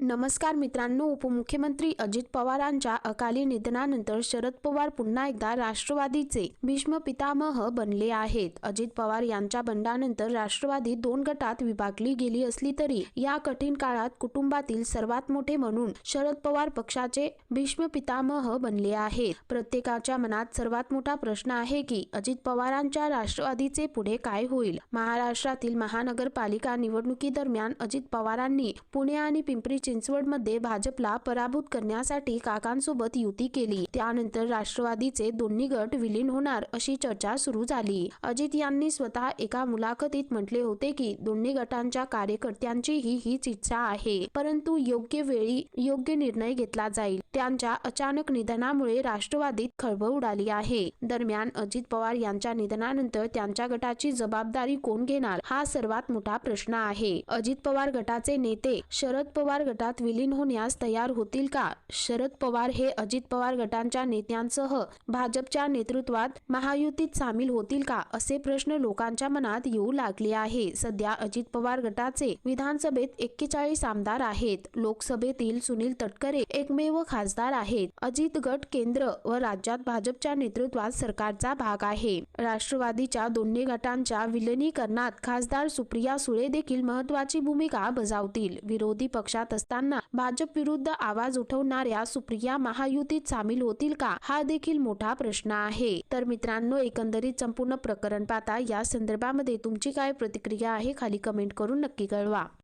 नमस्कार मित्रांनो उपमुख्यमंत्री अजित पवारांच्या अकाली निधनानंतर शरद पवार पुन्हा एकदा राष्ट्रवादीचे भीष्म पितामह बनले आहेत. अजित पवार यांच्या बंडानंतर राष्ट्रवादी दोन गटात विभागली गेली असली तरी या कठीण काळात कुटुंबातील सर्वात मोठे म्हणून शरद पवार पक्षाचे भीष्म पितामह बनले आहेत. प्रत्येकाच्या मनात सर्वात मोठा प्रश्न आहे की अजित पवारांच्या राष्ट्रवादीचे पुढे काय होईल? महाराष्ट्रातील महानगरपालिका निवडणुकीदरम्यान अजित पवारांनी पुणे आणि पिंपरी चिंचवडमध्ये भाजपला पराभूत करण्यासाठी काकांसोबत युती केली. त्यानंतर राष्ट्रवादीचे दोन्ही गट विलीन होणार अशी चर्चा सुरू झाली. अजित यांनी स्वतः एका मुलाखतीत म्हटले होते की दोन्ही गटांच्या कार्यकर्त्यांचीही हीच इच्छा आहे. परंतु योग्य वेळी योग्य निर्णय घेतला जाईल. त्यांच्या अचानक निधनामुळे राष्ट्रवादीत खळबळ उडाली आहे. दरम्यान अजित पवार यांच्या निधनानंतर त्यांच्या गटाची जबाबदारी कोण घेणार? हा सर्वात मोठा प्रश्न आहे. अजित पवार गटाचे नेते शरद पवार गटात विलीन होण्यास तयार होतील का? शरद पवार हे अजित पवार गटांच्या नेत्यांसह भाजपच्या नेतृत्वात महायुतीत सामील होतील का? असे प्रश्न लोकांच्या मनात येऊ लागले आहे. सध्या अजित पवार गटाचे विधानसभेत एक्केचाळीस आमदार आहेत. लोकसभेतील सुनील तटकरे एकमेव खासदार आहेत. अजित गट केंद्र व राज्यात भाजपच्या नेतृत्वात सरकारचा भाग आहे. राष्ट्रवादीच्या दोन्ही गटांच्या विलिनीकरणात खासदार सुप्रिया सुळे देखील महत्वाची भूमिका बजावतील. विरोधी पक्षात असताना भाजप विरुद्ध आवाज उठवणाऱ्या सुप्रिया महायुतीत सामील होतील का? हा देखील मोठा प्रश्न आहे. तर मित्रांनो एकंदरीत संपूर्ण प्रकरण पाहता या संदर्भामध्ये तुमची काय प्रतिक्रिया आहे खाली कमेंट करून नक्की कळवा.